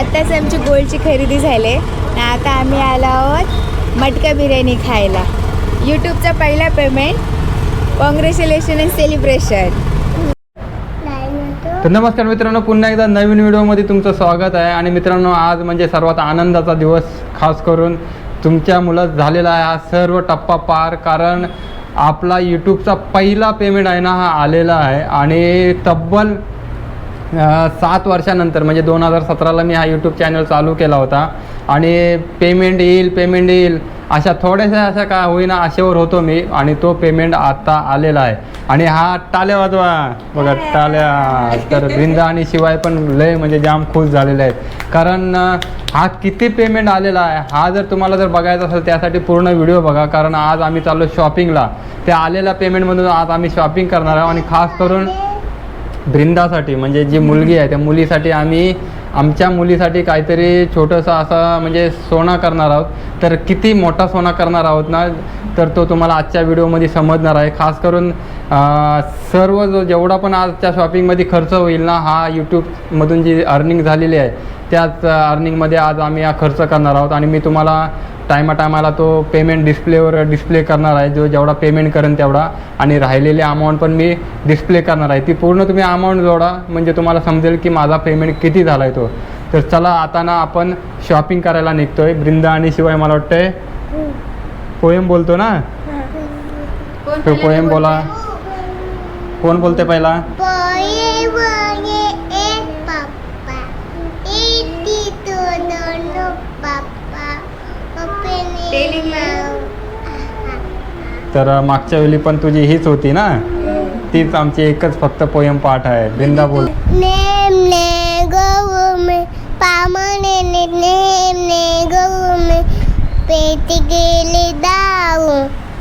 आत्ताच आमची गोल्डची खरेदी झाली. आणि आता आम्ही आलो आहोत मटका बिर्याणी खायला. यूट्यूबचा पहिला पेमेंट. कॉंग्रॅच्युलेशन अँड सेलिब्रेशन तर नमस्कार मित्रांनो पुन्हा एकदा नवीन व्हिडिओमध्ये तुमचं स्वागत आहे. आणि मित्रांनो आज म्हणजे सर्वात आनंदाचा दिवस खास करून तुमच्या मुलं झालेला आहे हा सर्व टप्पा पार. कारण आपला यूट्यूबचा पहिला पेमेंट आहे ना हा आलेला आहे. आणि तब्बल सात वर्षानंतर म्हणजे दोन हजार सतराला मी हा यूट्यूब चॅनल चालू केला होता. आणि पेमेंट येईल पेमेंट येईल अशा थोड्याशा अशा का होईना आशेवर होतो मी. आणि तो पेमेंट आता आलेला आहे. आणि हा टाल्या वाजवा. बघा टाल्या. तर वृंदा आणि शिवाय पण लय म्हणजे जाम खुश झालेले आहेत. कारण हा किती पेमेंट आलेला आहे. हा जर तुम्हाला जर बघायचा असेल त्यासाठी पूर्ण व्हिडिओ बघा. कारण आज आम्ही चाललो शॉपिंगला त्या आलेल्या पेमेंटमधून आज आम्ही शॉपिंग करणार आहोत. आणि खास करून ब्रिंदासाठी म्हणजे जी मुलगी आहे त्या मुलीसाठी आम्ही आमच्या मुलीसाठी काहीतरी छोटंसं असं म्हणजे सोना करणार आहोत. तर किती मोठा सोना करणार आहोत ना तर तो तुम्हाला आजच्या व्हिडिओमध्ये समजणार आहे. खास करून सर्व जो जेवढा पण आजच्या शॉपिंगमध्ये खर्च होईल ना हा यूट्यूबमधून जी अर्निंग झालेली आहे त्याच अर्निंगमध्ये आज आम्ही हा खर्च करणार आहोत आणि मी तुम्हाला टायमा टायमाला तो पेमेंट डिस्प्लेवर डिस्प्ले करणार आहे. जो जेवढा पेमेंट करेन तेवढा. आणि राहिलेली अमाऊंट पण मी डिस्प्ले करणार आहे. ती पूर्ण तुम्ही अमाऊंट जोडा. म्हणजे तुम्हाला समजेल की माझा पेमेंट किती झाला आहे तो. तर चला आता ना आपण शॉपिंग करायला निघतोय. बृंदा आणि शिवाय मला वाटतंय पोएम बोलतो ना? तो पोएम बोला. कोण बोलते पहिला? तर मागच्या वेळी पण तुझी हीच होती ना? तीच आमची एकच फक्त पोएम पाठ आहे. बृंदा बोल. नेम ने गो में पामने ने नेम ने गो में पेट गेले दाऊ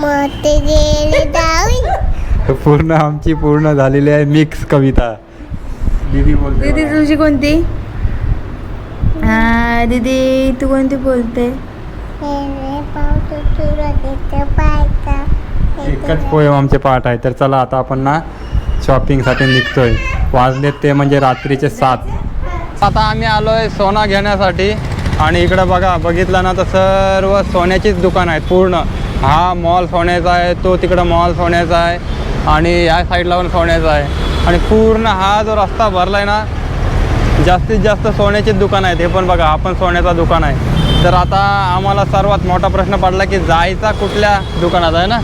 मत गेले दाऊ. पूर्ण आमची पूर्ण झालेली आहे मिक्स कविता. दीदी बोलते दीदी तुझी कोणती? हा दीदी तू कोणती बोलते? एकच पोएम आमचे पाठ आहे. तर चला आता आपण ना शॉपिंगसाठी निघतोय. वाजलेत ते म्हणजे रात्रीचे सात. आता आम्ही आलोय सोना घेण्यासाठी. आणि इकडं बघा बघितलं ना तर सर्व सोन्याचीच दुकान आहेत पूर्ण. हा मॉल सोन्याचा आहे तो तिकडं मॉल सोन्याचा आहे. आणि या साईडला पण सोन्याचा आहे. आणि पूर्ण हा जो रस्ता भरला आहे ना जास्तीत जास्त सोन्याचीच दुकान आहेत. हे पण बघा हा पण सोन्याचा दुकान आहे. तर आता आम्हाला सर्वात मोठा प्रश्न पडला की जायचा कुठल्या दुकानात आहे ना?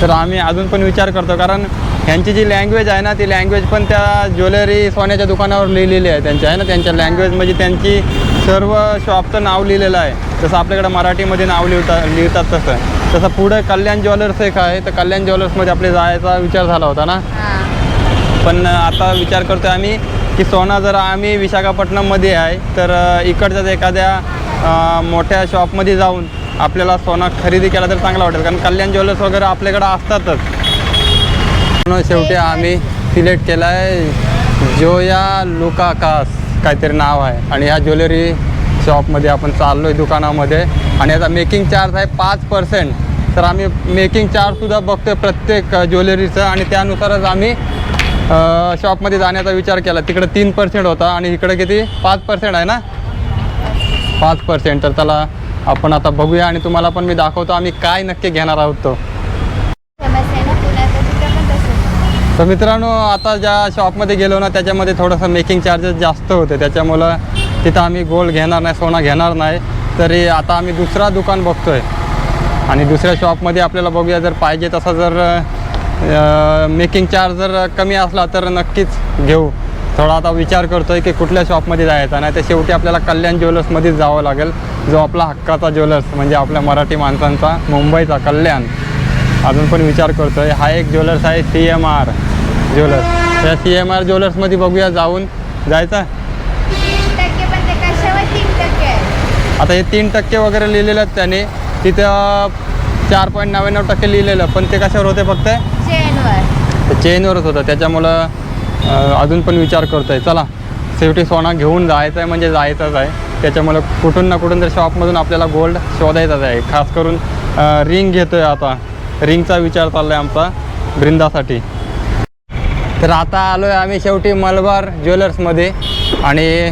तर आम्ही अजून पण विचार करतो कारण ह्यांची जी लँग्वेज आहे ना ती लँग्वेज पण त्या ज्वेलरी सोन्याच्या दुकानावर लिहिलेली आहे त्यांच्या आहे ना? त्यांच्या लँग्वेज म्हणजे त्यांची सर्व शॉपचं नाव लिहिलेलं आहे. जसं आपल्याकडे मराठीमध्ये नाव लिहिता लिहितात तसं. तसं पुढं कल्याण ज्वेलर्स एक आहे तर कल्याण ज्वेलर्समध्ये आपले जायचा विचार झाला होता ना? पण आता विचार करतोय आम्ही की सोना जर आम्ही विशाखापट्टणममध्ये आहे तर इकडच्याच एखाद्या मोठ्या शॉपमध्ये जाऊन आपल्याला सोनं खरेदी केला तर चांगला वाटेल. कारण कल्याण ज्वेलर्स वगैरे आपल्याकडं असतातच. म्हणून शेवटी आम्ही सिलेक्ट केला आहे जोया लुकाकास काहीतरी नाव आहे. आणि ह्या ज्वेलरी शॉपमध्ये आपण चाललो आहे दुकानामध्ये. आणि याचा मेकिंग चार्ज आहे पाच पर्सेंट. तर आम्ही मेकिंग चार्जसुद्धा बघतो आहे प्रत्येक ज्वेलरीचं आणि त्यानुसारच आम्ही शॉपमध्ये जाण्याचा विचार केला. तिकडे तीन पर्सेंट होता आणि इकडे किती? पाच पर्सेंट आहे ना? पाच पर्सेंट तर त्याला आपण आता बघूया आणि तुम्हाला पण मी दाखवतो आम्ही काय नक्की घेणार आहोत तो. तर मित्रांनो आता ज्या शॉपमध्ये गेलो ना त्याच्यामध्ये थोडंसं मेकिंग चार्जेस जास्त होते. त्याच्यामुळं तिथं आम्ही गोल्ड घेणार नाही सोनं घेणार नाही. तरी आता आम्ही दुसरा दुकान बघतोय. आणि दुसऱ्या शॉपमध्ये आपल्याला बघूया जर पाहिजे तसा जर मेकिंग चार्ज जर कमी असला तर नक्कीच घेऊ. थोडा आता विचार करतोय की कुठल्या शॉपमध्ये जायचा नाही तर शेवटी आपल्याला कल्याण ज्वेलर्समध्येच जावं लागेल जो आपला हक्काचा ज्वेलर्स म्हणजे आपल्या मराठी माणसांचा मुंबईचा कल्याण. अजून पण विचार करतोय हा एक ज्वेलर्स आहे सी एम आर ज्वेलर्स. त्या सी एम आर ज्वेलर्समध्ये बघूया जाऊन. जायचं? आहे आता हे तीन टक्के वगैरे लिहिलेलं आहेत त्याने. तिथं चार पॉईंट नव्याण्णव टक्के लिहिलेलं पण ते कशावर होते फक्त? चेनवरच होतं. त्याच्यामुळं अजून पण विचार करतोय. चला शेवटी सोना घेऊन जायचं आहे म्हणजे जायचंच आहे. त्याच्यामुळं कुठून ना कुठून तर शॉपमधून आपल्याला गोल्ड शोधायचाच आहे. खास करून रिंग घेतोय आता. रिंगचा विचार चालला आहे आमचा बृंदासाठी तर आता आलो आहे आम्ही शेवटी मलबार ज्वेलर्समध्ये आणि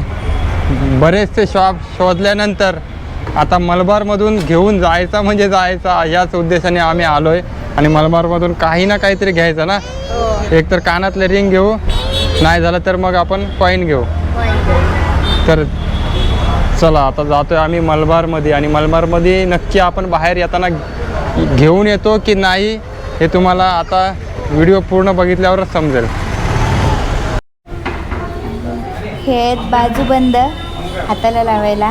बरेचसे शॉप शोधल्यानंतर आता मलबारमधून घेऊन जायचा म्हणजे जायचा याच उद्देशाने आम्ही आलो आहे आणि मलबारमधून काही ना काहीतरी घ्यायचं ना? एक तर कानातले रिंग घेऊ. नाही झालं तर मग आपण कॉईन घेऊ. तर चला आता जातोय आम्ही मलबारमध्ये आणि मलबारमध्ये नक्की आपण बाहेर येताना घेऊन येतो की नाही हे तुम्हाला आता व्हिडिओ पूर्ण बघितल्यावरच समजेल. हे आहेत बाजूबंद हाताला लावायला.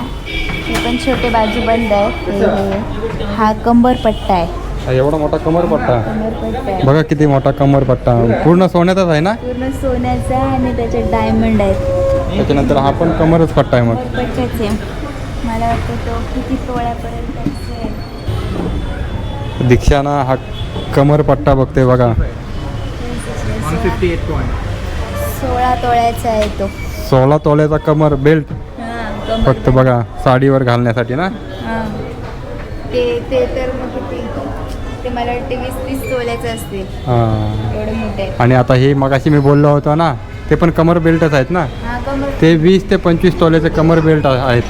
हे पण छोटे बाजूबंद आहेत. कंबरपट्टा आहे. हा पट्टा एवढा मोठा कमरपट्टा. कंबर पट्टा बघा किती मोठा कमरपट्टा. पूर्ण सोन्याचाच आहे ना? पूर्ण सोन्याचा आणि त्याच्यात डायमंड आहेत. त्याच्यानंतर हा पण कमरच पट्टा आहे मग. मला वाटतं तो किती तोळ्यापर्यंत असेल दीक्षाना हा कमरपट्टा बघते बघा. सोळा तोळ्याचा आहे तो. सोळा तोल्याचा कमर बेल्ट हां फक्त बघा साडीवर घालण्यासाठी ना? हां. ते ते तर मग किती ते मला वाटते वीस तीस असतील. हा. एवढे मोठे आणि आता हे मगाशी मी बोललो होतो ना ते पण कमर बेल्टच आहेत ना? हा कमर ते वीस ते पंचवीस तोल्याचे कमर बेल्ट आहेत.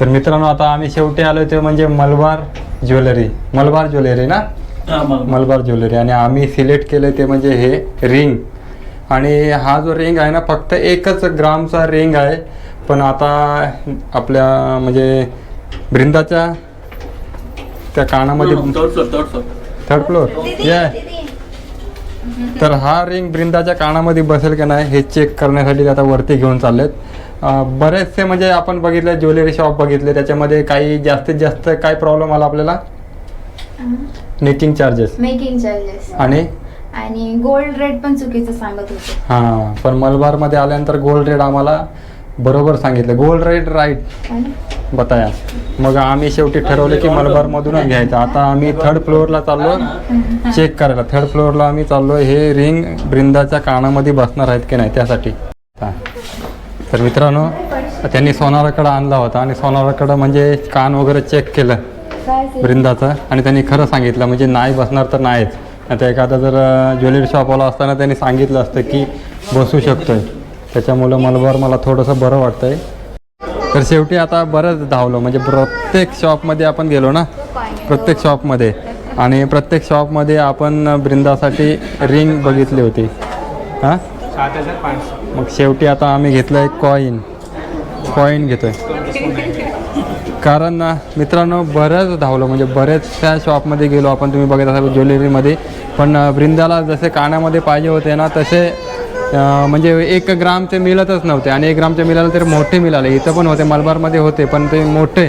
तर मित्रांनो आता आम्ही शेवटी आलो ते म्हणजे मलबार ज्वेलरी. मलबार ज्वेलरी ना? मलबार. ज्वेलरी. आणि आम्ही सिलेक्ट केले ते म्हणजे हे रिंग. आणि हा जो रिंग आहे ना फक्त एकच ग्रामचा रिंग आहे. पण आता आपल्या म्हणजे बृंदाच्या त्या कानामध्ये थर्ड फ्लोर या तर हा रिंग बृंदाच्या कानामध्ये बसेल की नाही हे चेक करण्यासाठी आता वरती घेऊन चाललेत. बरेचसे म्हणजे आपण बघितले ज्वेलरी शॉप बघितले त्याच्यामध्ये काही जास्तीत जास्त काय प्रॉब्लेम आला आपल्याला? मेकिंग चार्जेस मेकिंग चार्जेस आणि? आणि गोल्ड रेट पण चुकीचं सांगत होते. हां पण मलबारमध्ये आल्यानंतर गोल्ड रेट आम्हाला बरोबर सांगितलं. रेट राईट ना? बताया. मग आम्ही शेवटी ठरवलं की मलबारमधूनच घ्यायचं. आता आम्ही थर्ड फ्लोअरला चाललो चेक करायला. थर्ड फ्लोअरला आम्ही चाललो हे रिंग बृंदाच्या कानामध्ये बसणार आहेत की नाही त्यासाठी. हां. तर मित्रांनो त्यांनी सोनाराकडं आणला होता. आणि सोनाराकडं म्हणजे कान वगैरे चेक केलं? बृंदाचं आणि त्यांनी खरं सांगितलं म्हणजे नाही बसणार तर नाहीच. आता एखादा जर ज्वेलरी शॉपवाला असताना त्यांनी सांगितलं असतं की बसू शकतोय. त्याच्यामुळं मलबार मला थोडंसं बरं वाटतं आहे तर शेवटी आता बरंच धावलो म्हणजे प्रत्येक शॉपमध्ये आपण गेलो ना? प्रत्येक शॉपमध्ये आणि प्रत्येक शॉपमध्ये आपण बृंदासाठी रिंग बघितली होती. हां? मग शेवटी आता आम्ही घेतलं एक कॉईन कॉईन घेतोय. कारण ना मित्रांनो बरंच धावलो म्हणजे बऱ्याचशा शॉपमध्ये गेलो आपण तुम्ही बघत असाल ज्वेलरीमध्ये. पण वृंदाला जसे कानामध्ये पाहिजे होते ना तसे म्हणजे एक ग्रामचे मिळतच नव्हते आणि एक ग्रामचे मिळाले तर मोठे मिळाले इथं पण होते मलबारमध्ये होते पण ते मोठे.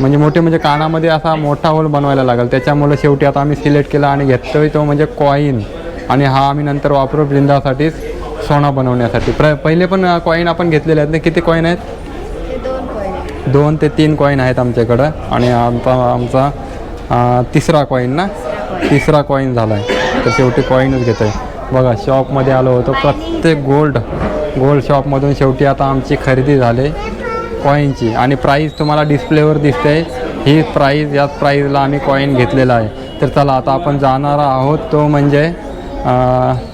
म्हणजे मोठे म्हणजे कानामध्ये असा मोठा होल बनवायला लागेल. त्याच्यामुळे शेवटी आता आम्ही सिलेक्ट केला आणि घेतोय तो म्हणजे कॉईन आणि हा आम्ही नंतर वापरू वृंदासाठीच सोना बनवण्यासाठी. प्र पहिले पण कॉईन आपण घेतलेले आहेत ना किती कॉईन आहेत? दोन ते तीन कॉईन आहेत आमच्याकडं. आणि आमचा आमचा तिसरा कॉईन ना? तिसरा कॉईन झाला आहे तर शेवटी कॉईनच घेतो आहे बघा शॉपमध्ये आलो होतो. प्रत्येक गोल्ड गोल्ड शॉपमधून शेवटी आता आमची खरेदी झाली. कॉईनची आणि प्राईस तुम्हाला डिस्प्लेवर दिसते. ही प्राईज याच प्राईजला आम्ही कॉईन घेतलेला आहे. तर चला आता आपण जाणार आहोत तो म्हणजे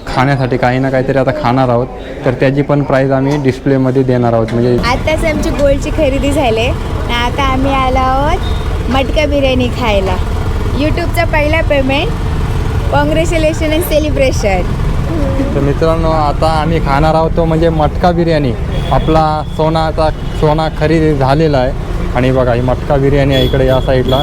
खाण्यासाठी. काही ना काहीतरी आता खाणार आहोत. तर त्याची पण प्राईज आम्ही डिस्प्लेमध्ये देणार आहोत. म्हणजे आताच आमची गोल्डची खरेदी झाली. आता आम्ही आलो आहोत मटका बिर्याणी खायला. यूट्यूबचा पहिला पेमेंट कॉंग्रॅच्युलेशन अँड सेलिब्रेशन तर मित्रांनो आता आम्ही खाणार आहोत तो म्हणजे मटका बिर्याणी. आपला सोनाचा सोना खरेदी झालेला आहे. आणि बघा ही मटका बिर्याणी आहे इकडे या साईडला.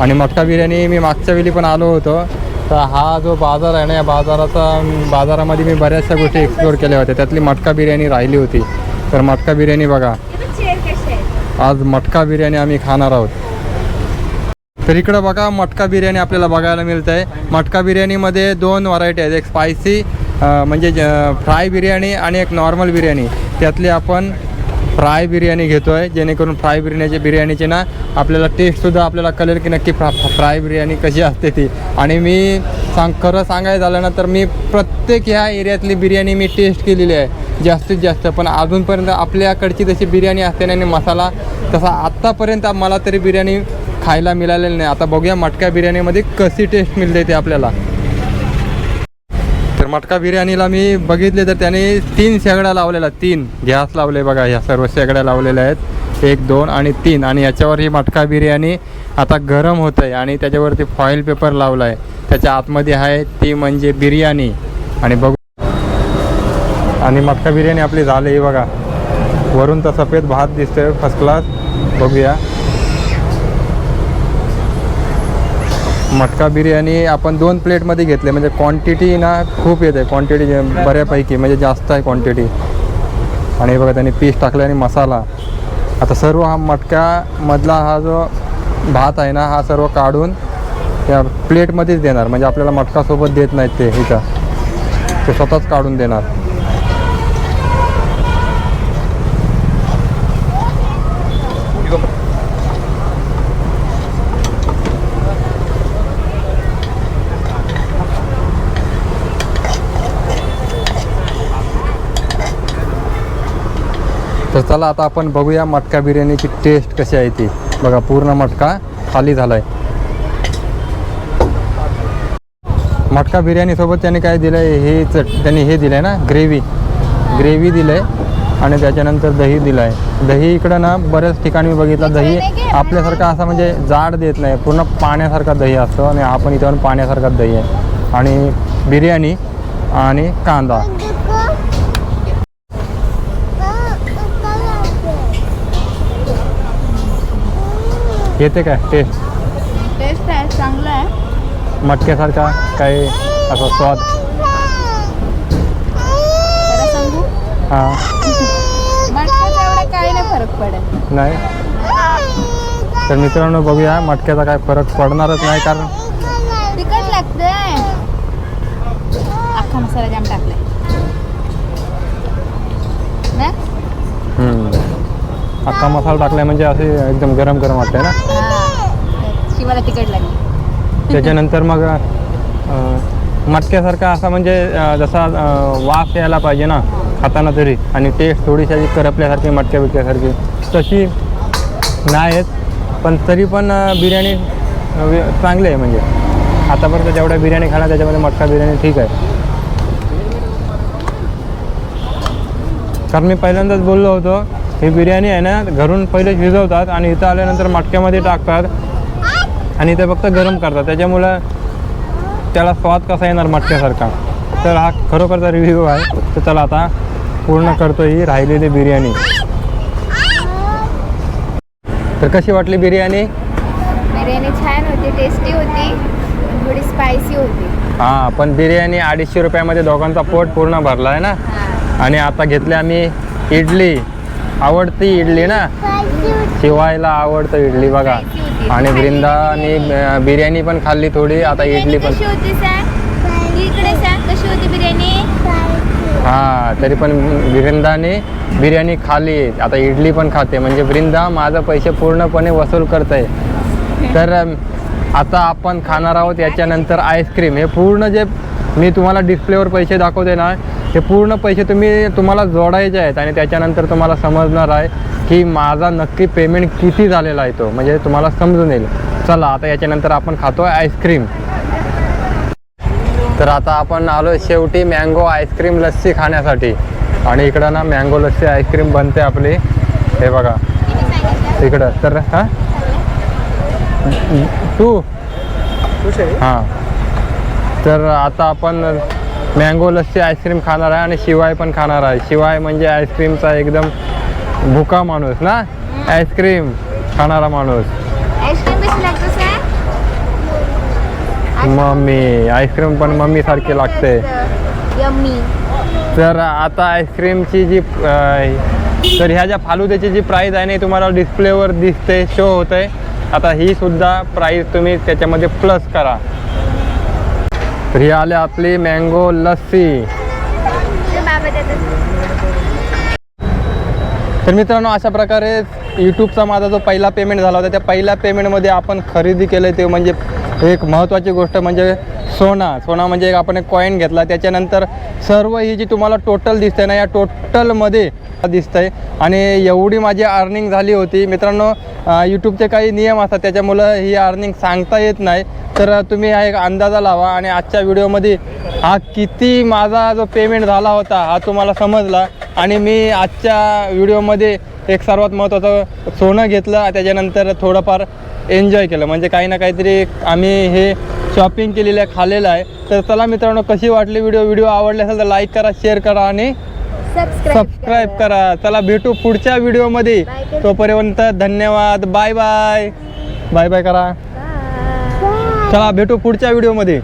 आणि मटका बिर्याणी मी मागच्या वेळी पण आलो होतो. तर हा जो बाजार आहे ना या बाजाराचा बाजारामध्ये मी बऱ्याचशा गोष्टी एक्सप्लोर केल्या होत्या. त्यातली मटका बिर्याणी राहिली होती. तर मटका बिर्याणी बघा. आज मटका बिर्याणी आम्ही खाणार आहोत. तर इकडं बघा मटका बिर्याणी आपल्याला बघायला मिळत आहे मटका बिर्याणीमध्ये दोन व्हरायटी आहेत. एक स्पायसी म्हणजे फ्राय बिर्याणी आणि एक नॉर्मल बिर्याणी. त्यातली आपण फ्राय बिर्याणी घेतो आहे जेणेकरून फ्राय बिर्याणीचे बिर्याणीचे ना आपल्याला टेस्टसुद्धा आपल्याला कळेल की नक्की फ्रा फ्राय बिर्याणी कशी असते ती. आणि मी सांग खरं सांगायचं झालं ना तर मी प्रत्येक ह्या एरियातली बिर्याणी मी टेस्ट केलेली आहे जास्तीत जास्त. पण अजूनपर्यंत आपल्याकडची जशी बिर्याणी असते ना आणि मसाला तसा आत्तापर्यंत मला तरी बिर्याणी खायला मिळालेलं नाही. आता बघूया मटक्या बिर्याणीमध्ये कशी टेस्ट मिळते ते आपल्याला. मटका बिर्याणीला मी बघितले तर त्याने तीन शेगड्या लावलेल्या तीन. गॅस लावले बघा ह्या सर्व शेगड्या लावलेल्या आहेत. एक दोन आणि तीन. आणि याच्यावर ही मटका बिर्याणी आता गरम होत आहे आणि त्याच्यावरती फॉईल पेपर लावला आहे त्याच्या आतमध्ये आहे ती म्हणजे बिर्याणी. आणि बघू. आणि मटका बिर्याणी आपली झाली बघा. वरून तर सफेद भात दिसतोय फर्स्ट क्लास बघूया. मटका बिर्याणी आपण दोन प्लेटमध्ये घेतले. म्हणजे क्वांटिटी ना खूप येते. क्वांटिटी बऱ्यापैकी म्हणजे जास्त आहे क्वांटिटी आणि हे बघा त्यांनी पीस टाकले आणि मसाला. आता सर्व हा मटक्यामधला हा जो भात आहे ना हा सर्व काढून त्या प्लेटमध्येच देणार. म्हणजे आपल्याला मटकासोबत देत नाहीत ते इथं. ते स्वतःच काढून देणार. तर चला आता आपण बघूया मटका बिर्याणीची टेस्ट कशी आहे ती. बघा पूर्ण मटका खाली झालाय. मटका बिर्याणीसोबत त्याने काय दिलं आहे हे चट त्यांनी हे दिलं आहे ना ग्रेव्ही ग्रेव्ही दिलं आहे आणि त्याच्यानंतर दही दिलं आहे दही इकडं ना बऱ्याच ठिकाणी मी बघितलं दही आपल्यासारखा असा म्हणजे जाड देत नाही. पूर्ण पाण्यासारखा दही असतो आणि आपण इथं पाण्यासारखा दही आहे. आणि बिर्याणी आणि कांदा. येते काय टेस्ट टेस्ट आहे चांगलं आहे. मटक्यासारखा काही असा स्वाद. हां. काही नाही फरक पडेल नाही? तर मित्रांनो बघूया मटक्याचा काय फरक पडणारच नाही कारण तिखट लागतंय. अख्खा मसाला जाम टाकलाय ना हम्म. अख्खा मसाला टाकलाय म्हणजे असे एकदम गरम गरम वाटतंय ना? हा. शिवाला तिखट लागली. त्याच्यानंतर मग मटक्यासारखा असा म्हणजे जसा वाफ यायला पाहिजे ना खाताना तरी. आणि टेस्ट थोडीशी करपल्यासारखी मटक्या बिटक्यासारखी. तशी नाही आहेत पण तरी पण बिर्याणी चांगली आहे म्हणजे. आतापर्यंत जेवढ्या बिर्याणी खाणार त्याच्यामध्ये मटका बिर्याणी ठीक आहे. कारण मी पहिल्यांदाच बोललो होतो ही बिर्याणी आहे ना घरून पहिले शिजवतात आणि इथं आल्यानंतर मटक्यामध्ये टाकतात. आणि ते फक्त गरम करतात. त्याच्यामुळं त्याला स्वाद कसा येणार मटक्यासारखा? तर हा खरोखरचा रिव्ह्यू आहे. तर चला आता पूर्ण करतो ही राहिलेली बिर्याणी. तर कशी वाटली बिर्याणी? बिर्याणी छान होती टेस्टी होती थोडी स्पायसी होती. हां पण बिर्याणी अडीचशे रुपयामध्ये दोघांचा पोट पूर्ण भरला आहे ना आणि आता घेतली आम्ही इडली. आवडती इडली ना? शिवायला आवडतं इडली बघा. आणि वृंदाने बिर्याणी पण खाल्ली थोडी आता इडली पण हा तरी पण वृंदाने बिर्याणी खाली. आता इडली पण खाते. म्हणजे वृंदा माझं पैसे पूर्णपणे वसूल करत आहे तर आता आपण खाणार आहोत याच्यानंतर आईस्क्रीम हे पूर्ण जे मी तुम्हाला डिस्प्लेवर पैसे दाखवते ना हे पूर्ण पैसे तुम्ही तुम्हाला जोडायचे आहेत आणि त्याच्यानंतर तुम्हाला समजणार आहे की माझा नक्की पेमेंट किती झालेला आहे तो. म्हणजे तुम्हाला समजून येईल. चला आता याच्यानंतर आपण खातो आईस्क्रीम तर आता आपण आलो शेवटी मँगो आईस्क्रीम लस्सी खाण्यासाठी. आणि इकडं ना मँगो लस्सी आईस्क्रीम बनते आपली. हे बघा. इकडं तर हां? तू? हां. तर आता आपण मँगो लस्सी आईस्क्रीम खाणार आहे आणि शिवाय पण खाणार आहे. शिवाय म्हणजे आईस्क्रीमचा एकदम भुका माणूस ना? आईस्क्रीम खाणारा माणूस. मम्मी आईस्क्रीम पण मम्मी सारखी लागते. यम्मी तर आता आईस्क्रीमची जी तर ह्या ज्या फालुद्याची जी प्राईस आहे ना तुम्हाला डिस्प्लेवर दिसते शो होत आता ही सुद्धा प्राईस तुम्ही त्याच्यामध्ये प्लस करा. तर ही आले आपली मँगो लस्सी. तर मित्रांनो अशा प्रकारे यूट्यूबचा माझा जो पहिला पेमेंट झाला होता त्या पहिल्या पेमेंटमध्ये आपण खरेदी केलं ते म्हणजे एक महत्त्वाची गोष्ट म्हणजे सोना. सोना म्हणजे एक आपण एक कॉईन घेतला त्याच्यानंतर सर्व ही जी तुम्हाला टोटल दिसते ना या टोटलमध्ये दिसतंय. आणि एवढी माझी अर्निंग झाली होती. मित्रांनो यूट्यूबचे काही नियम असतात त्याच्यामुळं ही अर्निंग सांगता येत नाही. तर तुम्ही हा एक अंदाजा लावा आणि आजच्या व्हिडिओमध्ये हा किती माझा जो पेमेंट झाला होता हा तुम्हाला समजला. आणि मी आजच्या व्हिडिओमध्ये एक सर्वात महत्त्वाचं सोनं घेतलं त्याच्यानंतर थोडंफार एन्जॉय केलं. म्हणजे काही ना काहीतरी आम्ही हे शॉपिंग केलेलं आहे खाल्लेलं आहे. तर चला मित्रांनो कशी वाटली व्हिडिओ व्हिडिओ आवडली असेल तर लाईक करा शेअर करा आणि सबस्क्राईब करा. चला भेटू पुढच्या व्हिडिओमध्ये. तोपर्यंत धन्यवाद. बाय बाय बाय बाय करा. चला भेटू पुढच्या व्हिडिओमध्ये